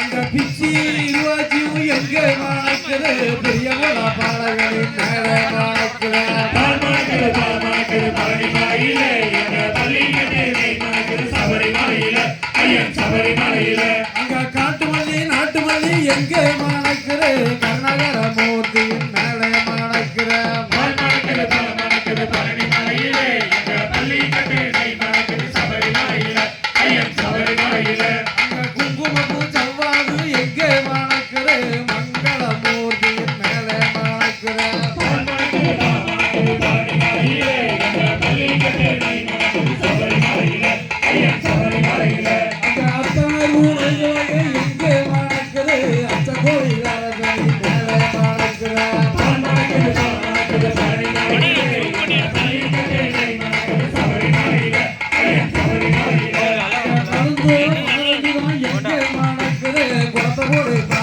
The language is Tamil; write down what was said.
அந்த பிச்சி இருவாச்சியும் எங்கே மணக்குது பெரியவள மேலே மணக்குது பால் மணக்குது பால் மணக்குது அங்க காட்டு மல்லி நாட்டு மல்லி எங்கே மணக்குது கர்நாடக மூர்த்தி போடு.